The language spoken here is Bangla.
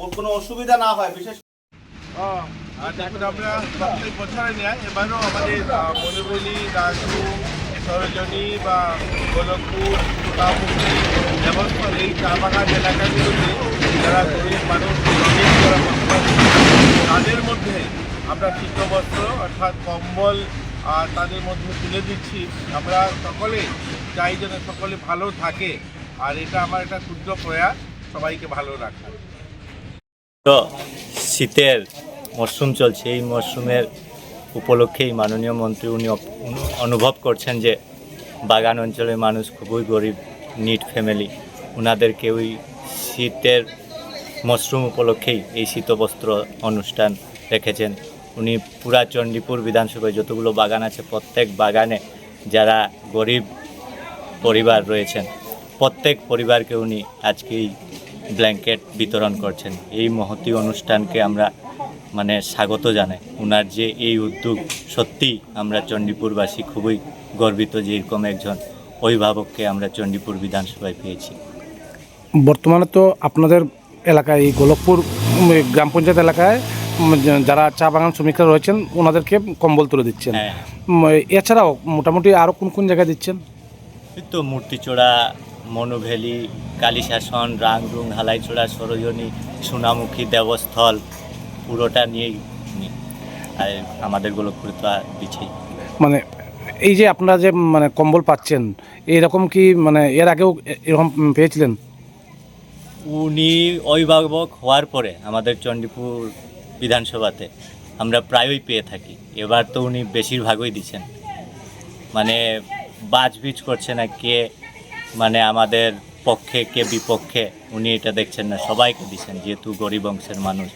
ওর কোনো অসুবিধা না হয়, বিশেষ আর দেখুন আমরা প্রত্যেক বছরে নেয় এবারও আমাদের মধুবলী রাজু সরজনী বা গোলকপুর কাপুকুরি দেবস্থল এই চা বাগান এলাকাগুলোতে যারা গরিব মানুষ তাদের মধ্যে আমরা শীতবস্ত্র অর্থাৎ কম্বল আর তাদের মধ্যে তুলে দিচ্ছি। আমরা সকলে চাই যেন সকলে ভালো থাকে। আর এটা আমার একটা ক্ষুদ্র প্রয়াস, সবাইকে ভালো রাখা তো শীতের মরশুম চলছে, এই মরশুমের উপলক্ষেই মাননীয় মন্ত্রী উনি অনুভব করছেন যে বাগান অঞ্চলের মানুষ খুবই গরিব, নিট ফ্যামিলি। ওনাদেরকে ওই শীতের মশরুম উপলক্ষেই এই শীতবস্ত্র অনুষ্ঠান রেখেছেন। উনি পুরা চণ্ডীপুর বিধানসভায় যতগুলো বাগান আছে, প্রত্যেক বাগানে যারা গরিব পরিবার রয়েছেন প্রত্যেক পরিবারকে উনি আজকেই ব্ল্যাঙ্কেট বিতরণ করছেন। এই মহতি অনুষ্ঠানকে আমরা মানে স্বাগত জানাই। ওনার যে এই উদ্যোগ সত্যি আমরা চণ্ডীপুরবাসী খুবই গর্বিত যে এরকম একজন অভিভাবককে আমরা চণ্ডীপুর বিধানসভায় পেয়েছি। বর্তমানে তো আপনাদের এলাকায় এই গোলকপুর গ্রাম পঞ্চায়েত এলাকায় যারা চা বাগান শ্রমিকরা রয়েছেন ওনাদেরকে কম্বল তুলে দিচ্ছেন। হ্যাঁ। এছাড়াও মোটামুটি আরও কোন কোন জায়গায় দিচ্ছেন? তো মূর্তিচূড়া মনুভেলি কালীশাসন রাংরুং হালাইচোড়া সরোজনী সোনামুখী দেবস্থল পুরোটা নিয়েই আর আমাদের গোলকপুরে তো আর দিচ্ছেই মানে এই যে আপনারা যে মানে কম্বল পাচ্ছেন এরকম কি মানে এর আগেও এরকম পেয়েছিলেন? উনি অভিভাবক হওয়ার পরে আমাদের চণ্ডীপুর বিধানসভাতে আমরা প্রায়ই পেয়ে থাকি। এবার তো উনি বেশিরভাগই দিচ্ছেন। মানে বাজবিজ করছে না কে মানে আমাদের পক্ষে কে বিপক্ষে, উনি এটা দেখছেন না, সবাইকে দিচ্ছেন, যেহেতু গরিব অংশের মানুষ।